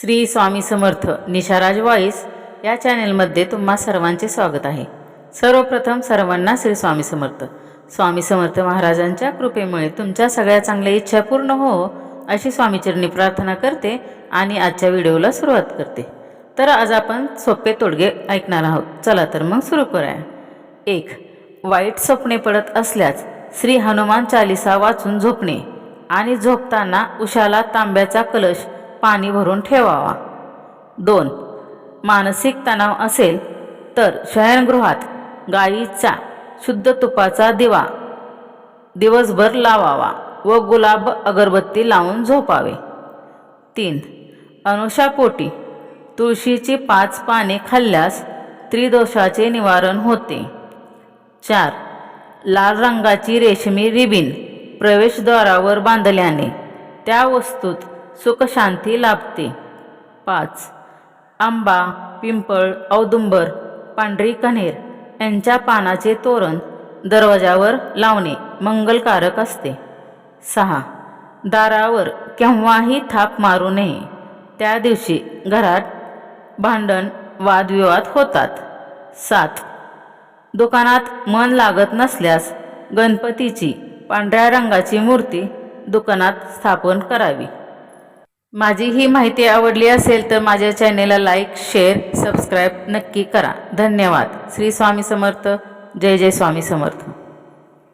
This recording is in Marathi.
श्री स्वामी समर्थ निशाराज वाईस या चॅनेलमध्ये तुम्हा सर्वांचे स्वागत आहे. सर्वप्रथम सर्वांना श्री स्वामी समर्थ. स्वामी समर्थ महाराजांच्या कृपेमुळे तुमच्या सगळ्या चांगल्या इच्छा पूर्ण हो अशी स्वामीचरणी प्रार्थना करते आणि आजच्या व्हिडिओला सुरुवात करते. तर आज आपण सोपे तोडगे ऐकणार आहोत. चला तर मग सुरू करूया. एक वाईट स्वप्ने पडत असल्यास श्री हनुमान चालिसा वाचून झोपणे आणि झोपताना उशाला तांब्याचा कलश पाणी भरून ठेवावा. दोन मानसिक तणाव असेल तर शयनगृहात गाईचा शुद्ध तुपाचा दिवा दिवसभर लावावा व गुलाब अगरबत्ती लावून झोपावे. तीन अनुषापोटी तुळशीची पाच पाने खाल्ल्यास त्रिदोषाचे निवारण होते. चार लाल रंगाची रेशमी रिबीन प्रवेशद्वारावर बांधल्याने त्या वस्तूत सुखशांती लाभते. पाच. आंबा पिंपळ औदुंबर पांढरी कण्हेर यांच्या पानाचे तोरण दरवाजावर लावणे मंगलकारक असते. सहा. दारावर केव्हाही थाप मारू नये. त्या दिवशी घरात भांडण वादविवाद होतात. सात. दुकानात मन लागत नसल्यास गणपतीची पांढऱ्या रंगाची मूर्ती दुकानात स्थापन करावी. माझी ही माहिती आवडली असेल तर माझ्या चॅनेलला लाईक शेअर सबस्क्राईब नक्की करा. धन्यवाद. श्री स्वामी समर्थ. जय जय स्वामी समर्थ.